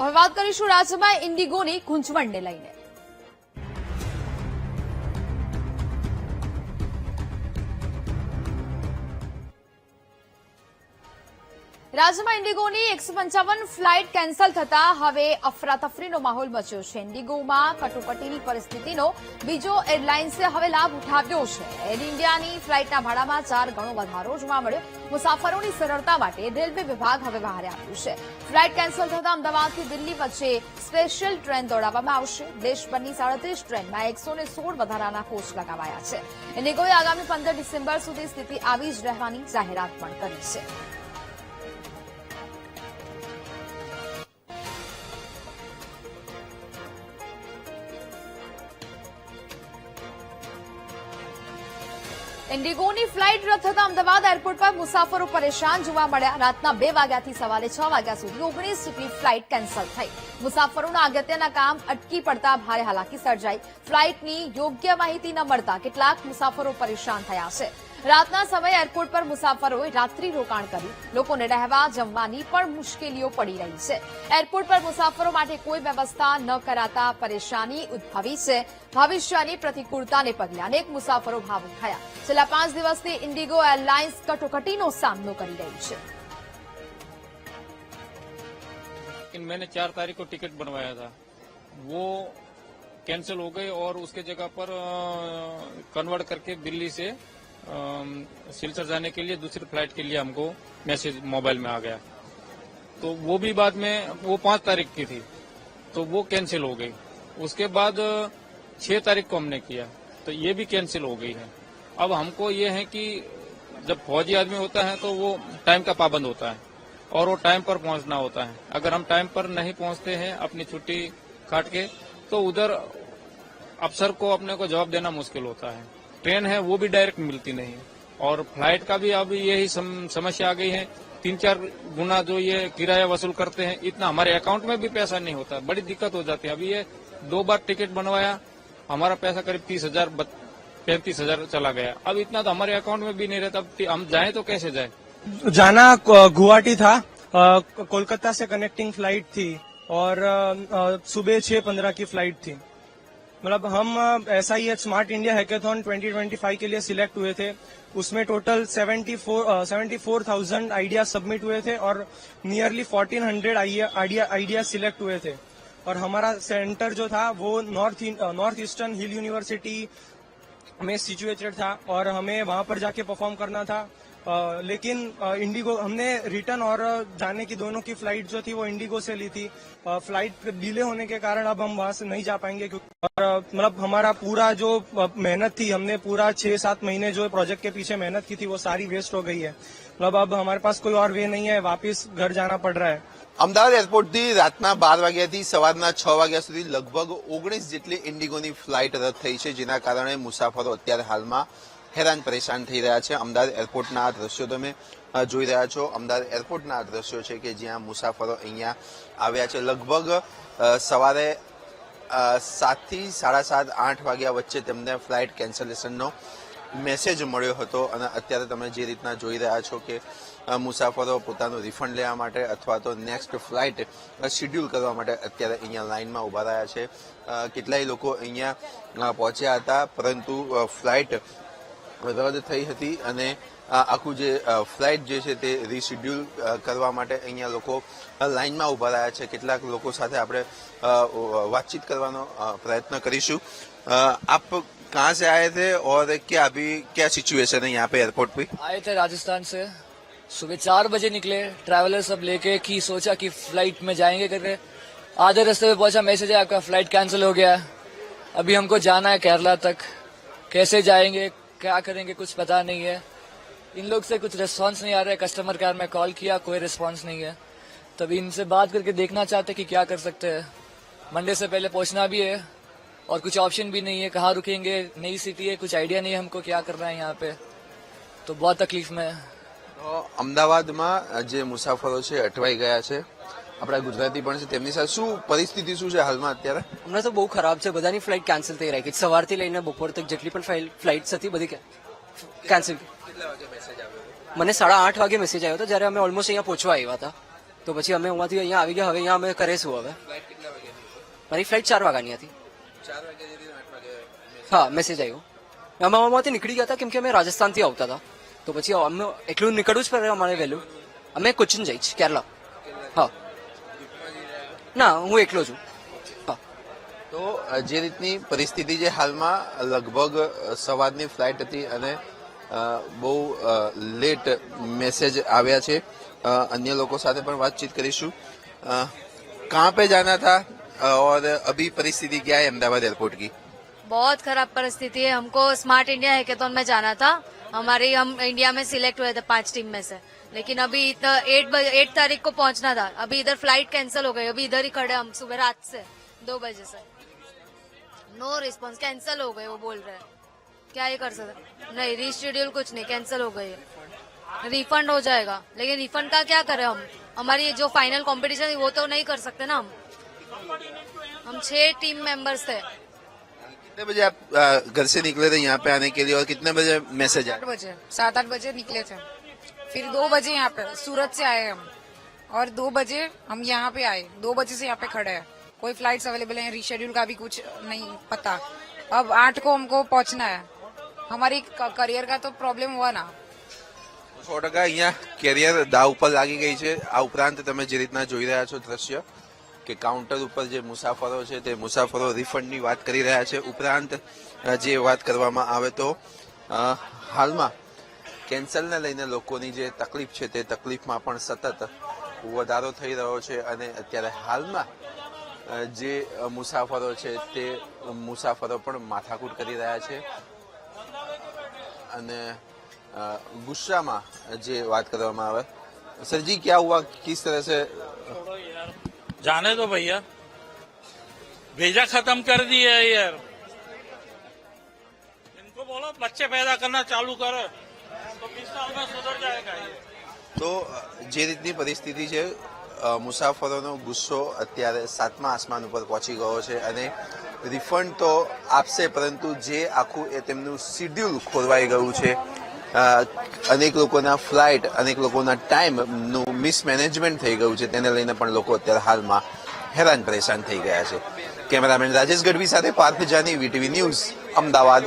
તો હવે વાત કરીશું રાજ્યમાં ઇન્ડિગોની ગૂંચવણને લઈને. રાજ્યમાં ઇન્ડિગોની એકસો પંચાવન ફ્લાઇટ કેન્સલ થતા હવે અફરાતફરીનો માહોલ મચ્યો છે. ઇન્ડિગોમાં કટોકટીની પરિસ્થિતિનો બીજો એરલાઇન્સે હવે લાભ ઉઠાવ્યો છે. એર ઇન્ડિયાની ફ્લાઇટના ભાડામાં ચાર ગણો વધારો જોવા મળ્યો. મુસાફરોની સરળતા માટે રેલવે વિભાગ હવે બહાર આવ્યું છે. ફ્લાઇટ કેન્સલ થતા અમદાવાદથી દિલ્હી વચ્ચે સ્પેશિયલ ટ્રેન દોડાવવામાં આવશે. દેશભરની સાડત્રીસ ટ્રેનમાં એકસો ને સોળ વધારાના કોચ લગાવાયા છે. ઇન્ડિગોએ આગામી પંદર ડિસેમ્બર સુધી સ્થિતિ આવી જ રહેવાની જાહેરાત પણ કરી છે. ઇન્ડિગોની ફ્લાઇટ રદ થતા અમદાવાદ એરપોર્ટ પર મુસાફરો પરેશાન જોવા મળ્યા. રાતના બે વાગ્યાથી સવારે છ વાગ્યા સુધી ઓગણીસ જેટલી ફ્લાઇટ કેન્સલ થઈ. મુસાફરોના અગત્યના કામ અટકી પડતા ભારે હાલાકી સર્જાઈ. ફ્લાઇટની યોગ્ય માહિતી ન મળતા કેટલાક મુસાફરો પરેશાન થયા છે. રાતના સમયે એરપોર્ટ પર મુસાફરોએ રાત્રિ રોકાણ કર્યું લોકોને રહેવા જમવાની પણ મુશ્કેલીઓ પડી રહી છે એરપોર્ટ પર મુસાફરો માટે કોઈ વ્યવસ્થા ન કરાતા પરેશાની ઉદ્ભવી છે ભવિષ્યની પ્રતિકૂળતાને પગલે અનેક મુસાફરો ભાવુક થયા છેલ્લા પાંચ દિવસથી ઇન્ડિગો એરલાઇન્સ કટોકટીનો સામનો કરી રહી છે लेकिन मैंने चार तारीख को टिकट बनवाया था वो कैंसिल हो गई और उसके जगह पर कन्वर्ट करके दिल्ली से अम, सिलचर जाने के लिए दूसरी फ़्लाइट के लिए हमको मैसेज मोबाइल में आ गया। तो वो भी बाद में, वो पाँच तारीख की थी तो वो कैंसिल हो गई। उसके बाद छह तारीख को हमने किया तो ये भी कैंसिल हो गई है। अब हमको ये है कि जब फौजी आदमी होता है तो वो टाइम का पाबंद होता है, और वो टाइम पर पहुँचना होता है। अगर हम टाइम पर नहीं पहुँचते हैं अपनी छुट्टी काट के तो उधर अफसर को अपने को जवाब देना मुश्किल होता है। ट्रेन है वो भी डायरेक्ट मिलती नहीं और फ़्लाइट का भी अब यही सम, समस्या आ गई है। तीन चार गुना जो ये किराया वसूल करते हैं इतना हमारे अकाउंट में भी पैसा नहीं होता। बड़ी दिक्कत हो जाती है। अभी ये दो बार टिकट बनवाया हमारा पैसा करीब तीस हज़ार पैंतीस हज़ार चला गया। अब इतना तो हमारे अकाउंट में भी नहीं रहता। अब हम जाए तो कैसे जाए? जाना गुवाहाटी था। कोलकाता से कनेक्टिंग फ़्लाइट थी। और सुबह छह पंद्रह की फ़्लाइट थी। मतलब हम S I H smart India hackathon 2025 के लिए सिलेक्ट हुए थे। उसमें total 74 seventy four thousand idea submit हुए थे और नियरली 1400 आइडिया आइडिया सिलेक्ट हुए थे। और हमारा सेंटर जो था, वो north north eastern hill university में सिचुएटेड था और हमें वहाँ पर जाके परफॉर्म करना था। लेकिन अ, इंडिगो हमने रिटर्न और जाने की दोनों की फ्लाइट जो थी वो इंडिगो से ली थी अ, फ्लाइट डिले होने के कारण अब हम वहां से नहीं जा पाएंगे क्योंकि और अ, मतलब हमारा पूरा जो अ, मेहनत थी हमने पूरा छह सात महीने जो प्रोजेक्ट के पीछे मेहनत की थी वो सारी वेस्ट हो गई है मतलब अब हमारे पास कोई और वे नहीं है वापस घर जाना पड़ रहा है અમદાવાદ એરપોર્ટથી રાતના બાર વાગ્યાથી સવારના છ વાગ્યા સુધી લગભગ ઓગણીસ જેટલી ઇન્ડિગોની ફ્લાઇટ રદ થઈ છે જેના કારણે મુસાફરો અત્યારે હાલમાં હેરાન પરેશાન થઈ રહ્યા છે. અમદાવાદ એરપોર્ટના આ દ્રશ્યો તમે જોઈ રહ્યા છો. અમદાવાદ એરપોર્ટના આ દ્રશ્યો છે કે જ્યાં મુસાફરો અહીંયા આવ્યા છે. લગભગ સવારે સાતથી સાડા સાત, આઠ વાગ્યા વચ્ચે તેમને ફ્લાઇટ કેન્સલેશનનો મેસેજ મળ્યો હતો અને અત્યારે તમે જે રીતના જોઈ રહ્યા છો કે મુસાફરો પોતાનું રિફંડ લેવા માટે અથવા તો નેક્સ્ટ ફ્લાઇટ શેડ્યુલ કરવા માટે અત્યારે અહીંયા લાઇનમાં ઊભા રહ્યા છે. કેટલાય લોકો અહીંયા પહોંચ્યા હતા, પરંતુ ફ્લાઇટ રદ થઈ હતી અને અ, આખું જે અ, ફ્લાઇટ જે છે તે રીશેડ્યુલ અ, કરવા માટે અહીંયા લોકો અ, લાઇનમાં ઊભા રહ્યા છે કેટલાક લોકો સાથે આપણે અ, વાતચીત કરવાનો અ, પ્રયત્ન કરીશું અ, આપ कहाँ से आए थे और क्या अभी क्या सिचुएशन है यहाँ पे एयरपोर्ट पे आए थे राजस्थान से सुबह चार बजे निकले ट्रैवलर सब लेके कि सोचा कि फ्लाइट में जाएंगे करके आधे रास्ते में पहुंचा मैसेज है आपका फ्लाइट कैंसिल हो गया है अभी हमको जाना है केरला तक कैसे जाएंगे क्या करेंगे कुछ पता नहीं है इन लोग से कुछ रिस्पांस नहीं आ रहा है कस्टमर केयर में कॉल किया कोई रिस्पांस नहीं है तभी इनसे बात करके देखना चाहते कि क्या कर सकते हैं मंडे से पहले पहुंचना भी है और कुछ ऑप्शन भी नहीं है कहाँ रुकेंगे नई सिटी है कुछ आइडिया नहीं है हमको क्या करना है यहाँ पे तो बहुत तकलीफ में है તો અમદાવાદમાં જે મુસાફરો છે અટવાઈ ગયા છે આપણા ગુજરાતી પણ છે તેમની સાથે શું પરિસ્થિતિ શું છે હાલમાં અત્યારે? હમણાં તો બહુ ખરાબ છે બધાની ફ્લાઇટ કેન્સલ થઈ રહી છે. સવારથી લઈને બપોર તક જેટલી પણ ફ્લાઇટ્સ હતી બધી કેન્સલ મને સાડા આઠ વાગે મેસેજ આવ્યો હતો જ્યારે અમે ઓલમોસ્ટ અહીંયા પહોંચવા આવ્યા હતા. તો પછી અમે અહીંયાથી અહીંયા આવી ગયા હવે અહીંયા અમે કરે શું હવે? મારી ફ્લાઇટ ચાર વાગ્યાની હતી. હા મેસેજ આવ્યો. અમે અમારામાંથી નીકળી ગયા હતા કેમ કે અમે રાજસ્થાનથી આવતા હતા. તો પછી અમે એટલું નીકળવું જ પડે અમારે વહેલું. અમે કોચિન જઈશ કેરલા. હા. ના હું એકલો છું હા તો અ, જે રીતની પરિસ્થિતિ છે હાલમાં લગભગ અ, સવારની ફ્લાઇટ હતી અને અ, બહુ અ, લેટ મેસેજ આવ્યા છે અ, અન્ય લોકો સાથે પણ વાતચીત કરીશું અ, कहाँ पे जाना था अ, और अभी परिस्थिति क्या है अहमदाबाद एयरपोर्ट की बहुत खराब परिस्थिति है हमको स्मार्ट इंडिया हैकेथॉन में जाना था हमारी हम इंडिया में सिलेक्ट हुए थे पांच टीम में से लेकिन अभी एट एट तारीख को पहुँचना था। अभी इधर फ़्लाइट कैंसिल हो गई अभी इधर ही खड़े हम सुबह रात से दो बजे से। नो रिस्पॉन्स कैंसिल हो गए वो बोल रहे हैं। क्या ये कर सकते? नहीं रिशेड्यूल कुछ नहीं कैंसिल हो गई रिफंड हो जाएगा। लेकिन रिफंड का क्या करें हम? हमारी जो फाइनल कंपटीशन है वो तो नहीं कर सकते ना हम। हम छह टीम मेंबर्स थे। कितने बजे आप घर से निकले थे यहाँ पे आने के लिए और कितने बजे मैसेज आठ बजे सात आठ बजे निकले थे। फिर दो बजे यहाँ पे सूरत से आए हम और दो बजे हम यहाँ पे आए दो बजे से यहाँ पे खड़े हैं कोई फ्लाइट्स अवेलेबल है रीशेड्यूल का भी कुछ नहीं पता अब आठ को हमको पहुंचना है हमारी करियर का तो प्रॉब्लम हुआ ना સો ટકા અહીંયા કેરિયર દાવ ઉપર લાગી ગઈ છે આ ઉપરાંત તમે જે રીતના જોઈ રહ્યા છો દ્રશ્ય કે કાઉન્ટર ઉપર જે મુસાફરો છે તે મુસાફરો રિફંડની વાત કરી રહ્યા છે ઉપરાંત અ, જે વાત કરવામાં આવે તો અ, હાલમાં કેન્સલને લઈને લોકોની જે તકલીફ છે તે તકલીફમાં પણ સતત વધારો થઈ રહ્યો છે અને અત્યારે હાલમાં અ, જે અ, મુસાફરો છે તે મુસાફરો પણ માથાકૂટ કરી રહ્યા છે અને अ, गुस्सा जे बात કરવામાં આવે सर जी क्या हुआ किस तरह से जाने दो भैया भेजा खत्म कर दिया है यार इनको बोलो बच्चे पैदा करना चालू करो તો જે રીતની પરિસ્થિતિ છે મુસાફરોનો ગુસ્સો અત્યારે સાતમા આસમાન ઉપર પહોંચી ગયો છે અને રિફંડ તો આપશે, પરંતુ જે આખું એ તેમનું શિડ્યુલ ખોરવાઈ ગયું છે અનેક લોકોના ફ્લાઇટ, અનેક લોકોના ટાઈમનું મિસમેનેજમેન્ટ થઈ ગયું છે, તેને લઈને પણ લોકો અત્યારે હાલમાં હેરાન પરેશાન થઈ ગયા છે. કેમેરામેન રાજેશ ગઢવી સાથે પાર્થ જાની, વીટીવી ન્યૂઝ, અમદાવાદ.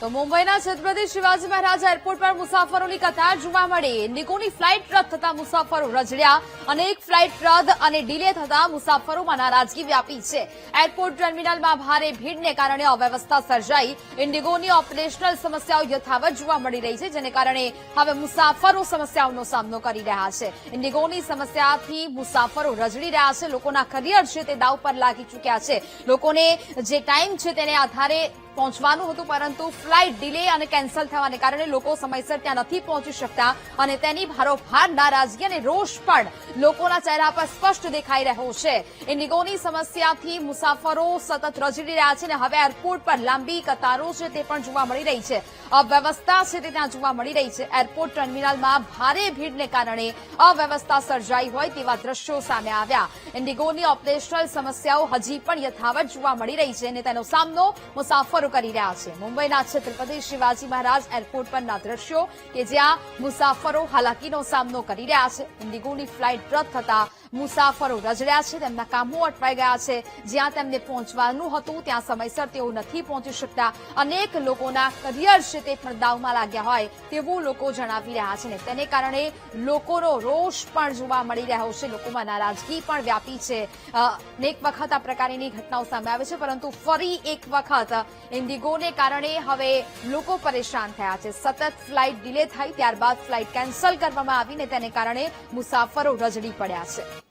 તો મુંબઈના છત્રપતિ શિવાજી મહારાજ એરપોર્ટ પર મુસાફરોની કતાર જોવા મળી. ઇન્ડિગોની ફ્લાઇટ રદ થતા મુસાફરો રજડ્યા અનેક ફ્લાઇટ રદ અને ડિલે થતા મુસાફરોમાં નારાજગી વ્યાપી છે. એરપોર્ટ ટર્મિનલમાં ભારે ભીડને કારણે અવ્યવસ્થા સર્જાઈ. ઇન્ડિગોની ઓપરેશનલ સમસ્યાઓ યથાવત જોવા મળી રહી છે, જેને કારણે હવે મુસાફરો સમસ્યાઓનો સામનો કરી રહ્યા છે. ઇન્ડિગોની સમસ્યાથી મુસાફરો રજડી રહ્યા છે, લોકોના કરિયર છે તે દાવ પર લાગી ચૂક્યા છે. લોકોને જે ટાઈમ છે તેને આધારે પહોંચવાનું હતું, પરંતુ ફ્લાઇટ ડીલે અને કેન્સલ થવાને કારણે લોકો સમયસર ત્યાં નથી પહોંચી શકતા અને તેની ભારોભાર નારાજગી અને રોષ પણ લોકોના ચહેરા પર સ્પષ્ટ દેખાઈ રહ્યો છે. ઇન્ડિગોની સમસ્યાથી મુસાફરો સતત રજડી રહ્યા છે અને હવે એરપોર્ટ પર લાંબી કતારો છે તે પણ જોવા મળી રહી છે. અવ્યવસ્થા છે તે ત્યાં જોવા મળી રહી છે. એરપોર્ટ ટર્મિનલમાં ભારે ભીડને કારણે અવ્યવસ્થા સર્જાઈ હોય તેવા દ્રશ્યો સામે આવ્યા. ઇન્ડિગોની ઓપરેશનલ સમસ્યાઓ હજી પણ યથાવત જોવા મળી રહી છે અને તેનો સામનો મુસાફરો કરી રહ્યા છે. મુંબઈના છત્રપતિ શિવાજી મહારાજ એરપોર્ટ પરના દ્રશ્યો કે જ્યાં મુસાફરો હાલાકીનો સામનો કરી રહ્યા છે. ઇન્ડિગોની ફ્લાઇટ રદ થતા મુસાફરો રજડ્યા છે. તેમના કામો અટવાઈ ગયા છે. જ્યાં તેમને પહોંચવાનું હતું, ત્યાં સમયસર તેઓ નથી પહોંચી શકતા. અનેક લોકોના કરિયર છે તે પણ દાવમાં લાગ્યા હોય તેવું લોકો જણાવી રહ્યા છે તેને કારણે લોકોનો રોષ પણ જોવા મળી રહ્યો છે. લોકોમાં નારાજગી પણ વ્યાપી છે. અનેક વખત આ પ્રકારની ઘટનાઓ સામે આવે છે, પરંતુ ફરી એક વખત ઇન્ડિગોને કારણે હવે લોકો પરેશાન થયા છે. સતત ફ્લાઇટ ડિલે થઈ ત્યારબાદ ફ્લાઇટ કેન્સલ કરવામાં આવીને તેને કારણે મુસાફરો રજડી પડ્યા છે.